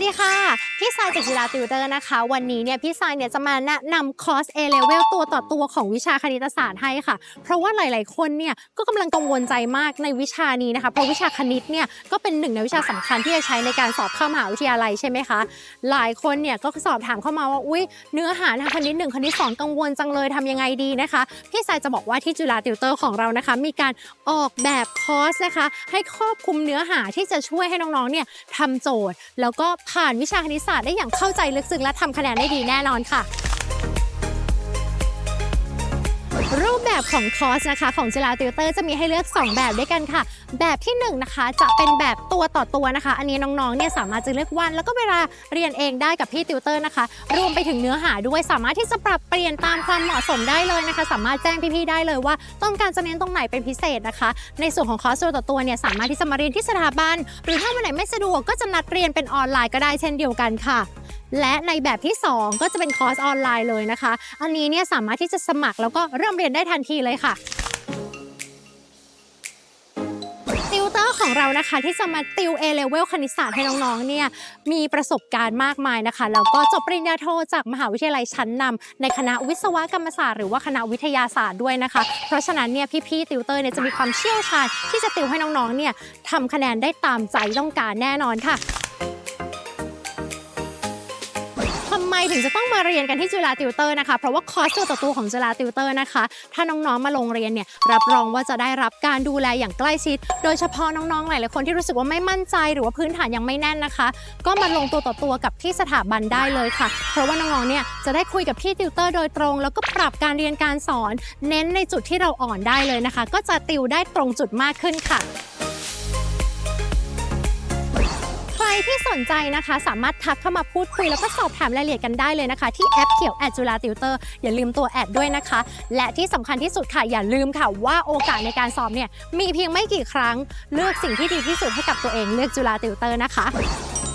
สดีค่ะ พี่สายจากจิราติวเตอร์นะคะ วันนี้เนี่ยพี่สายเนี่ยจะมาแนะนำคอร์ส A level ตัวต่อตัวของวิชาคณิตศาสตร์ให้ค่ะ เพราะว่าหลาย ๆ คนเนี่ยก็กำลังกังวลใจมากในวิชานี้นะคะ เพราะวิชาคณิตเนี่ยก็เป็นหนึ่งในวิชาสำคัญที่จะใช้ในการสอบเข้ามหาวิทยาลัยใช่ไหมคะ หลายคนเนี่ยก็สอบถามเข้ามาว่าอุ้ยเนื้อหาทางคณิตหนึ่งคณิตสองกังวลจังเลยทำยังไงดีนะคะ พี่สายจะบอกว่าที่จุฬาติวเตอร์ของเรานะคะ มีการออกแบบคอร์สนะคะ ให้ครอบคลุมเนื้อหาที่จะช่วยให้น้อง ๆ เนี่ยทำโจทย์แล้วก็ผ่านวิชาคณิตศาสตร์ได้อย่างเข้าใจลึกซึ้งและทำคะแนนได้ดีแน่นอนค่ะ รูปแบบของคอร์สนะคะ ของจิฬาติวเตอร์จะมีให้เลือก 2 แบบด้วยกันค่ะ แบบที่1นงนะคะจะเป็นแบบตัวต่อตัวนะคะ อันนี้น้องๆเนี่ยสามารถจะเลือกวัน แล้วก็เวลาเรียนเองได้กับพี่ติวเตอร์นะคะ รวมไปถึงเนื้อหาด้วยสามารถที่จะปรับเปลี่ยนตามความเหมาะสมได้เลยนะคะ สามารถแจ้งพี่ๆได้เลยว่า ต้องการจะเน้นตรงไหนเป็นพิเศษนะคะ ในส่วนของคอร์สตัวต่อตัวเนี่ยสามารถที่จะมาเรียนที่สถาบัน หรือถ้าวันไหนไม่สะดวกก็จะนัดเรียนเป็นออนไลน์ก็ได้เช่นเดียวกันค่ะ และในแบบที่ 2 ก็จะเป็นคอร์สออนไลน์เลยนะคะ อันนี้เนี่ยสามารถที่จะสมัครแล้วก็เริ่มเรียนได้ทันทีเลยค่ะติวเตอร์ของเรานะคะที่จะมาติว A level คณิตศาสตร์ให้น้องๆ เนี่ยมีประสบการณ์มากมายนะคะ แล้วก็จบปริญญาโทจากมหาวิทยาลัยชั้นนำในคณะวิศวกรรมศาสตร์หรือว่าคณะวิทยาศาสตร์ด้วยนะคะ เพราะฉะนั้นเนี่ยพี่ๆติวเตอร์เนี่ยจะมีความเชี่ยวชาญที่จะติวให้น้องๆ เนี่ยทำคะแนนได้ตามใจต้องการแน่นอนค่ะ ไมถึงจะต้องมาเรียนกันที่จุฬาติวเตอร์นะคะ เพราะว่าคอร์สตัวต่อตัวของจุฬาติวเตอร์นะคะ ถ้าน้องๆมาลงเรียนเนี่ยรับรองว่าจะได้รับการดูแลอย่างใกล้ชิด โดยเฉพาะน้องๆหลายๆคนที่รู้สึกว่าไม่มั่นใจหรือว่าพื้นฐานยังไม่แน่นนะคะ ก็มาลงตัวต่อตัวกับที่สถาบันได้เลยค่ะ เพราะว่าน้องๆเนี่ยจะได้คุยกับพี่ติวเตอร์โดยตรง แล้วก็ปรับการเรียนการสอน เน้นในจุดที่เราอ่อนได้เลยนะคะ ก็จะติวได้ตรงจุดมากขึ้นค่ะ ที่สนใจนะคะ สามารถทักเข้ามาพูดคุยแล้วก็สอบถามรายละเอียดกันได้เลยนะคะ ที่แอปเขียวแอดจุฬาติวเตอร์อย่าลืมตัวแอดด้วยนะคะ และที่สำคัญที่สุดค่ะอย่าลืมค่ะว่าโอกาสในการสอบเนี่ยมีเพียงไม่กี่ครั้งเลือกสิ่งที่ดีที่สุดให้กับตัวเองเลือกจุฬาติวเตอร์นะคะ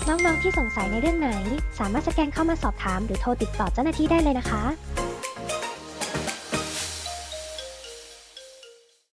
น้องๆที่สงสัยในเรื่องไหน สามารถสแกนเข้ามาสอบถาม หรือโทรติดต่อเจ้าหน้าที่ได้เลยนะคะ